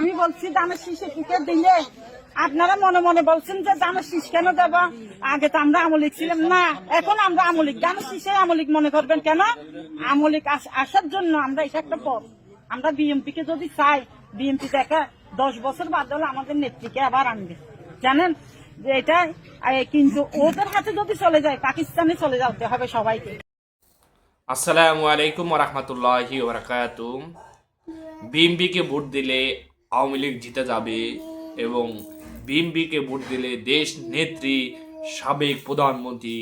আমি বলছি, দামের শীষে টিকে দিলে আপনারা মনে মনে বলছেন যে দামের শীষ কেন দেব? আগে তো আমরা আমলিক ছিলাম। না, এখন আমরা আমলিক। দামের শীষে আমলিক মনে করবেন কেন? আমলিক আস- আসার জন্য আমরা এটা একটা পথ। আমরা বিএমপি কে যদি চাই, বিএমপি দেখা দশ বছর বাদ হলে আমাদের নেত্রীকে আবার আনবে। জানেন? যে এটা কিন্তু ওদের হাতে যদি চলে যায়, পাকিস্তানে চলে যেতে হবে সবাইকে। আসসালামু আলাইকুম রহমতুল্লাহি বিএমপিকে ভোট দিলে আওয়ামী লীগ জিতে যাবে এবং বিএমপিকে ভোট দিলে দেশ নেত্রী, সাবেক প্রধানমন্ত্রী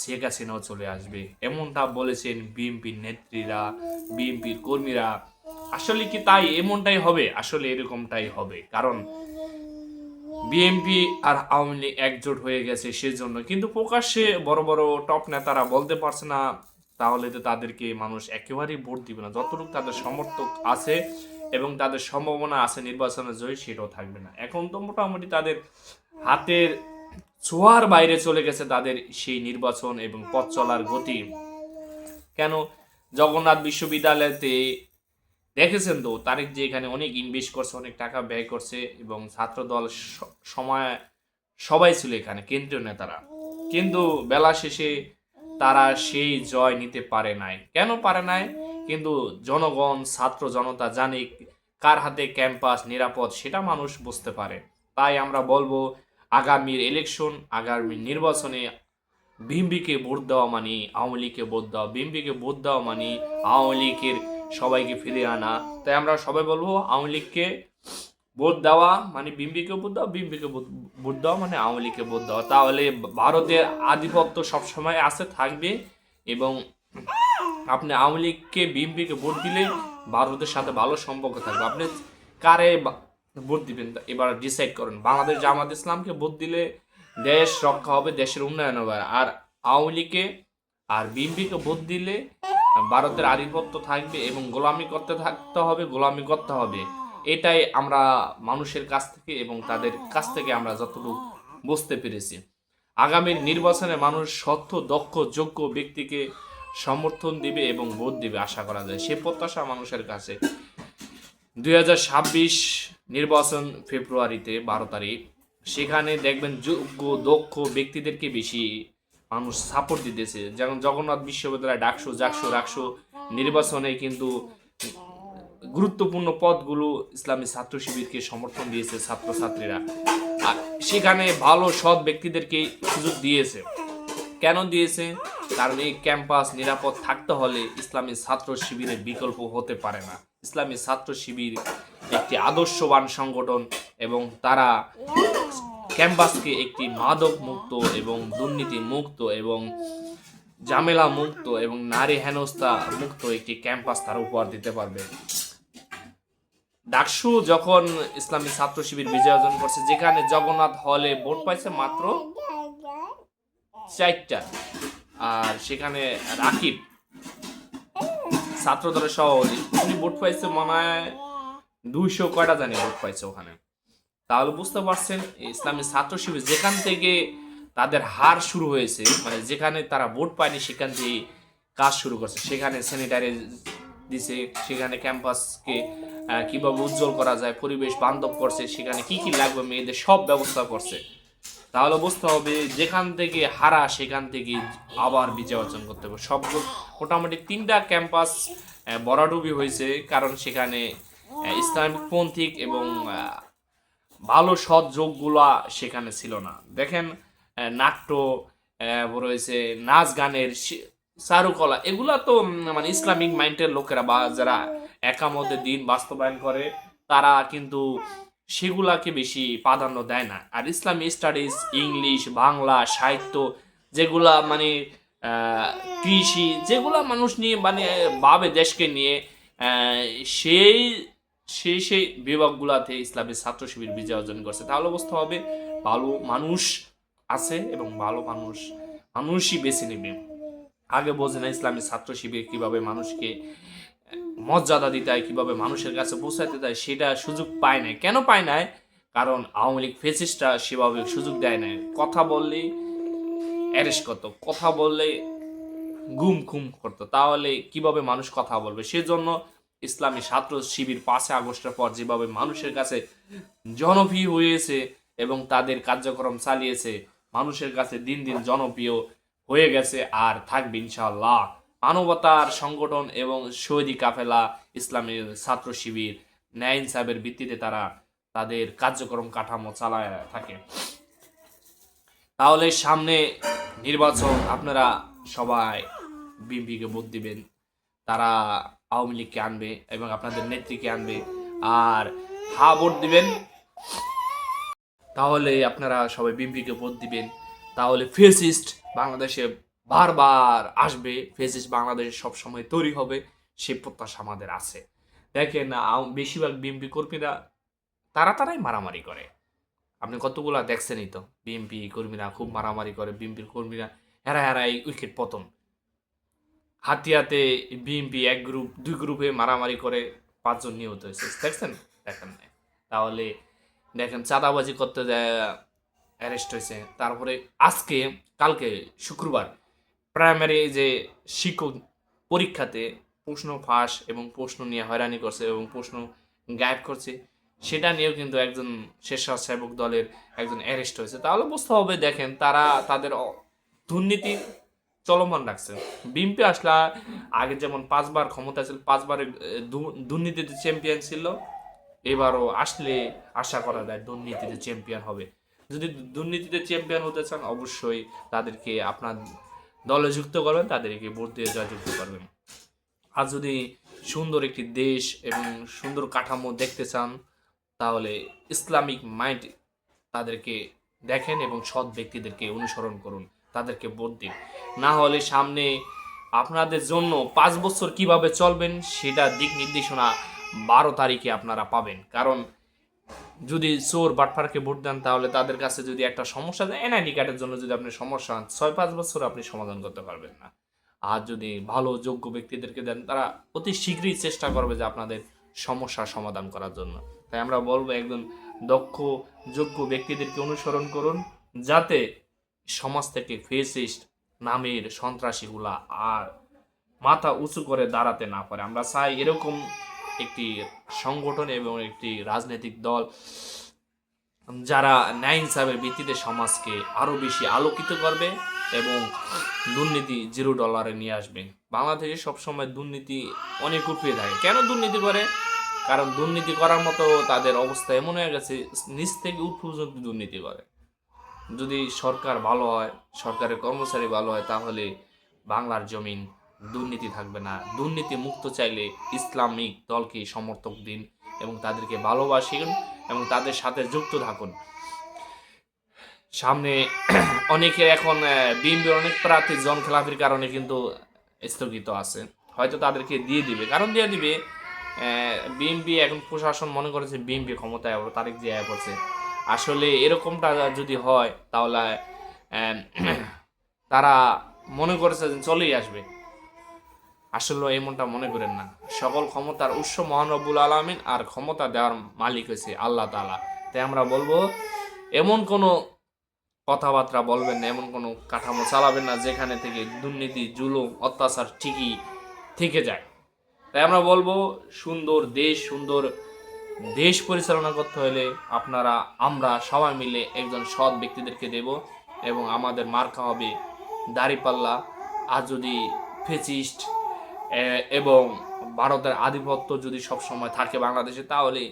শেখ হাসিনাও চলে আসবে। এমনটা বলেছেন বিএনপির নেত্রীরা, বিএনপির কর্মীরা। আসলে কি তাই? এমনটাই হবে। আসলে এরকমটাই হবে। কারণ বিএনপি আর আওয়ামী লীগ একজোট হয়ে গেছে সেজন্য। কিন্তু প্রকাশ্যে বড় বড় টপ নেতারা বলতে পারছে না, তাহলে তো তাদেরকে মানুষ একেবারেই ভোট দিবে না। যতটুকু তাদের সমর্থক আছে এবং তাদের সম্ভাবনা আছে নির্বাচনে জয়ী, সেটাও থাকবে না। এখন তো মোটামুটি তাদের হাতের ছোঁয়ার বাইরে চলে গেছে তাদের সেই নির্বাচন এবং পথ চলার গতি। কেন? জগন্নাথ বিশ্ববিদ্যালয়তে দেখেছেন তো, তারেক যে এখানে অনেক ইনভেস্ট করছে, অনেক টাকা ব্যয় করছে এবং ছাত্রদল স- সময়, সবাই ছিল এখানে, কেন্দ্রীয় নেতারা। কিন্তু বেলা শেষে তারা সেই জয় নিতে পারে নাই। কেন পারে নাই? কিন্তু জনগণ, ছাত্র জনতা জানে কার হাতে ক্যাম্পাস নিরাপদ, সেটা মানুষ বুঝতে পারে। তাই আমরা বলব, আগামীর ইলেকশন আগামীর নির্বাচনে বিম্বিকে ভোট দেওয়া মানে আওয়ামী লীগকে ভোট দেওয়া। বিএমপিকে ভোট দেওয়া মানে আওয়ামী লীগের সবাইকে ফিরে আনা। তাই আমরা সবাই বলব, আওয়ামী লীগকে ভোট দেওয়া মানে বিএমপিকে ভোট দেওয়া বিএমপিকে ভোট দেওয়া মানে আওয়ামী লীগকে ভোট দেওয়া। তাহলে ভারতের আধিপত্য সবসময় আছে, থাকবে এবং আপনি আওয়ামী লীগকে বিএমপিকে ভোট দিলে ভারতের সাথে ভালো সম্পর্ক থাকবে। আপনি কারে ভোট দিবেন? এবার ডিসাইড করেন। বাংলাদেশ জামাত ইসলামকে ভোট দিলে দেশ রক্ষা হবে, দেশের উন্নয়ন হবে। আর আওয়ামী লীগকে আর বিএমপিকে ভোট দিলে ভারতের আধিপত্য থাকবে এবং গোলামি করতে থাকতে হবে, গোলামি করতে হবে। এটাই আমরা মানুষের কাছ থেকে এবং তাদের কাছ থেকে আমরা যতটুকু বুঝতে পেরেছি। আগামী নির্বাচনে মানুষ সত্য, দক্ষ, যোগ্য ব্যক্তিকে সমর্থন দিবে এবং ভোট দিবে আশা করা যায়। সে প্রত্যাশা মানুষের কাছে। দুই নির্বাচন ফেব্রুয়ারিতে বারো তারিখ। সেখানে দেখবেন যোগ্য, দক্ষ ব্যক্তিদেরকে বেশি মানুষ সাপোর্ট দিতেছে। যেমন জগন্নাথ বিশ্ববিদ্যালয়, ডাকসু, জাকসু, রাকসু নির্বাচনে কিন্তু গুরুত্বপূর্ণ পদগুলো ইসলামী ছাত্র শিবিরকে সমর্থন দিয়েছে ছাত্রছাত্রীরা। আর সেখানে ভালো, সৎ ব্যক্তিদেরকে সুযোগ দিয়েছে। কেন দিয়েছে? কারণ এই ক্যাম্পাস নিরাপদ থাকতে হলে ইসলামী ছাত্র শিবিরের বিকল্প হতে পারে না। ইসলামী ছাত্র শিবির একটি আদর্শবান সংগঠন এবং তারা ক্যাম্পাসকে একটি মাদক মুক্ত এবং দুর্নীতি মুক্ত এবং ঝামেলা মুক্ত এবং নারী হেনস্থা মুক্ত একটি ক্যাম্পাস তারা উপহার দিতে পারবে। ডাকসু যখন ইসলামী ছাত্র শিবির বিজয় অর্জন করছে, যেখানে জগন্নাথ হলে ভোট পাইছে মাত্র চারটা। আর সেখানে রাকিব ছাত্র দলের সভাপতি, উনি ভোট পাইছে মনে হয় দুইশো কয়টা জানি ভোট পাইছে ওখানে। তাহলে বুঝতে পারছেন, ইসলামী ছাত্র শিবির যেখান থেকে তাদের হার শুরু হয়েছে মানে যেখানে তারা ভোট পায়নি সেখান থেকে কাজ শুরু করছে। সেখানে স্যানিটারি দিছে, সেখানে ক্যাম্পাসকে কীভাবে উজ্জ্বল করা যায়, পরিবেশ বান্ধব করছে, সেখানে কি কি লাগবে, মেয়েদের সব ব্যবস্থা করছে। তাহলে বুঝতে হবে যেখান থেকে হারা, সেখান থেকে আবার বিজয় অর্জন করতে হবে। সব মোটামুটি তিনটা ক্যাম্পাস বরাডুবি হয়েছে, কারণ সেখানে ইসলামিক পন্থিক এবং ভালো সৎ যোগগুলা সেখানে ছিল না। দেখেন নাট্য রয়েছে নাচ গানের চারুকলা, এগুলা তো মানে ইসলামিক মাইন্ডের লোকেরা বা যারা একামতে দিন বাস্তবায়ন করে, তারা কিন্তু সেগুলাকে বেশি প্রাধান্য দেয় না। আর ইসলামী স্টাডিজ ইংলিশ বাংলা, সাহিত্য যেগুলা মানে কৃষি যেগুলা মানুষ নিয়ে মানে ভাবে দেশকে নিয়ে সেই সেই সেই বিভাগগুলাতে ইসলামী ছাত্র শিবির বিজয় অর্জন করছে। তাহলে বুঝতে হবে ভালো মানুষ আছে এবং ভালো মানুষ, মানুষই বেছে নেবে। আগে বোঝে না ইসলামী ছাত্র শিবির কীভাবে মানুষকে মর্যাদা দিতে হয়, কীভাবে মানুষের কাছে পৌঁছাতে দেয়, সেটা সুযোগ পায় না কেন পায় না কারণ আওয়ামী লীগ ফেসিসটা সেভাবে সুযোগ দেয় না কথা বললেই অ্যারেস্ট করতো, কথা বললে গুম খুম করতো। তাহলে কীভাবে মানুষ কথা বলবে? সেজন্য ইসলামী ছাত্র শিবির পাঁচে আগস্টের পর যেভাবে মানুষের কাছে জনপ্রিয় হয়েছে এবং তাদের কার্যক্রম চালিয়েছে, মানুষের কাছে দিন দিন জনপ্রিয় হয়ে গেছে আর থাকবে ইনশাআল্লাহ। মানবতার সংগঠন এবং শহীদি কাফেলা ইসলামের ছাত্র শিবির, ন্যায় ইনসাফের ভিত্তিতে তারা তাদের কার্যক্রম কাঠামো চালায় থাকে। তাহলে সামনে নির্বাচন, আপনারা সবাই বিএনপিকে ভোট দিবেন, তারা আওয়ামী লীগকে আনবে এবং আপনাদের নেত্রীকে আনবে, আর হা ভোট দিবেন। তাহলে আপনারা সবাই বিএনপিকে ভোট দিবেন। তাহলে ফেসিস্ট বাংলাদেশে বারবার আসবে ফেসিস্ট বাংলাদেশে সবসময় তৈরি হবে, সে প্রত্যাশা আমাদের আছে। দেখেন বেশিরভাগ বিএনপি কর্মীরা, তারা তারাই মারামারি করে। আপনি কতগুলা দেখছেনই তো? বিএনপি কর্মীরা খুব মারামারি করে বিএনপির কর্মীরা হেরা হেরাই উইকেট পতন। হাতিয়াতে বিএনপি এক গ্রুপ দুই গ্রুপে মারামারি করে, পাঁচজন নিহত হয়েছে। দেখছেন? দেখেন। তাহলে, দেখেন, চাঁদাবাজি করতে অ্যারেস্ট হয়েছে। তারপরে আজকে, কালকে, শুক্রবার প্রাইমারি যে শিক্ষক পরীক্ষাতে প্রশ্ন ফাঁস এবং প্রশ্ন নিয়ে হয়রানি করছে এবং প্রশ্ন গায়েব করছে, সেটা নিয়েও কিন্তু একজন স্বেচ্ছাসেবক দলের একজন অ্যারেস্ট হয়েছে। তাহলে বুঝতে হবে, দেখেন, তারা তাদের দুর্নীতি চলমান রাখছে। বিএনপি আসলে আগে যেমন পাঁচবার ক্ষমতা ছিল পাঁচবার দুর্নীতিতে চ্যাম্পিয়ন ছিল, এবারও আসলে আশা করা যায় দুর্নীতিতে চ্যাম্পিয়ন হবে। যদি দুর্নীতিতে চ্যাম্পিয়ন হতে চান, অবশ্যই তাদেরকে আপনার দলে যুক্ত করবেন, তাদেরকে ভোট দিয়ে জয়যুক্ত করবেন। আর যদি সুন্দর একটি দেশ এবং সুন্দর কাঠামো দেখতে চান, তাহলে ইসলামিক মাইন্ড তাদেরকে দেখেন এবং সৎ ব্যক্তিদেরকে অনুসরণ করুন, তাদেরকে ভোট দিন। না হলে সামনে আপনাদের জন্য পাঁচ বছর কীভাবে চলবেন, সেটা দিক নির্দেশনা বারো তারিখে আপনারা পাবেন। কারণ যদি চোর বাটফারকে ভোট দেন, তাহলে তাদের কাছে যদি একটা সমস্যা দেয় এনআইডি কার্ডের জন্য যদি আপনি সমস্যা হন, ছয় পাঁচ বছর আপনি সমাধান করতে পারবেন না। আর যদি ভালো, যোগ্য ব্যক্তিদেরকে দেন, তারা অতি শীঘ্রই চেষ্টা করবে যে আপনাদের সমস্যার সমাধান করার জন্য। তাই আমরা বলব একজন দক্ষ, যোগ্য ব্যক্তিদেরকে অনুসরণ করুন, যাতে সমাজ থেকে ফেসিস্ট নামের সন্ত্রাসীগুলা আর মাথা উঁচু করে দাঁড়াতে না পারে। আমরা চাই এরকম একটি সংগঠন এবং একটি রাজনৈতিক দল যারা ন্যায় ইনসাফের ভিত্তিতে সমাজকে আরও বেশি আলোকিত করবে এবং দুর্নীতি জিরো ডলারে নিয়ে আসবে। বাংলাদেশে সবসময় দুর্নীতি অনেক উপরে থাকে। কেন দুর্নীতি করে? কারণ দুর্নীতি করার মতো তাদের অবস্থা এমন হয়ে গেছে, নিচ থেকে উঠ পর্যন্ত দুর্নীতি করে। যদি সরকার ভালো হয়, সরকারের কর্মচারী ভালো হয়, তাহলে বাংলার জমিন দুর্নীতি থাকবে না। দুর্নীতি মুক্ত চাইলে ইসলামিক দলকে সমর্থক দিন এবং তাদেরকে ভালোবাসুন এবং তাদের সাথে যুক্ত থাকুন। সামনে অনেকে এখন বিএনপির অনেক প্রার্থী জন খেলাফির কারণে কিন্তু স্থগিত আছে। হয়তো তাদেরকে দিয়ে দিবে। কারণ দিয়ে দিবে বিএনপি এখন প্রশাসন মনে করেছে বিএনপি ক্ষমতায় আবার দিয়ে আয়া পড়ছে আসলে এরকমটা যদি হয় তাহলে তারা মনে করেছে চলেই আসবে। আসলে এমনটা মনে করেন না। সকল ক্ষমতার উৎস মহানবুল আলমিন আর ক্ষমতা দেওয়ার মালিক হয়েছে আল্লাহ তালা তাই আমরা বলব, এমন কোনো কথাবার্তা বলবেন না, এমন কোনো কাঠামো চালাবেন না যেখানে থেকে দুর্নীতি, জুলুম, অত্যাচার ঠিকই থেকে যায়। তাই আমরা বলব, সুন্দর দেশ সুন্দর দেশ পরিচালনা করতে হলে আপনারা, আমরা সবাই মিলে একজন সৎ ব্যক্তিদেরকে দেব এবং আমাদের মার্কা হবে দাড়িপাল্লা। আর যদি ফেচিস্ট এবং ভারতের আধিপত্য যদি সব সময় থাকে বাংলাদেশে, তাহলে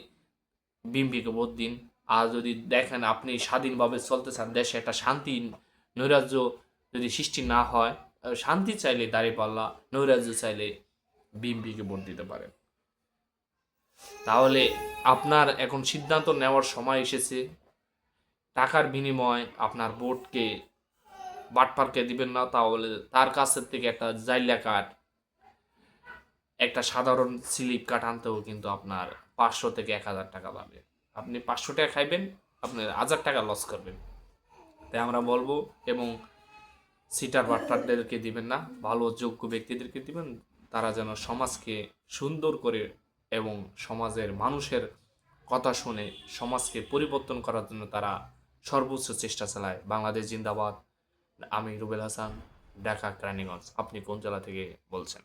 বিএমপিকে ভোট দিন। আর যদি দেখেন আপনি স্বাধীনভাবে চলতে চান দেশে, একটা শান্তি নৈরাজ্য যদি সৃষ্টি না হয় শান্তি চাইলে দাঁড়িপাল্লা, নৈরাজ্য চাইলে বিএমপিকে ভোট দিতে পারেন। তাহলে আপনার এখন সিদ্ধান্ত নেওয়ার সময় এসেছে। টাকার বিনিময় আপনার ভোটকে বাটপারকে দিবেন না, তাহলে তার কাছের থেকে একটা জাইলা কার্ড একটা সাধারণ স্লিপ কার্ড আনতেও কিন্তু আপনার পাঁচশো থেকে এক হাজার টাকা পাবে আপনি পাঁচশো টাকা খাইবেন, আপনি হাজার টাকা লস করবেন। তাই আমরা বলব, এবং সিটার বাটপারদেরকে দিবেন না, ভালো যোগ্য ব্যক্তিদেরকে দিবেন, তারা যেন সমাজকে সুন্দর করে এবং সমাজের মানুষের কথা শুনে সমাজকে পরিবর্তন করার জন্য তারা সর্বোচ্চ চেষ্টা চালায়। বাংলাদেশ জিন্দাবাদ। আমি রুবেল হাসান, ঢাকা ক্রানিগঞ্জ আপনি কোন জেলা থেকে বলছেন?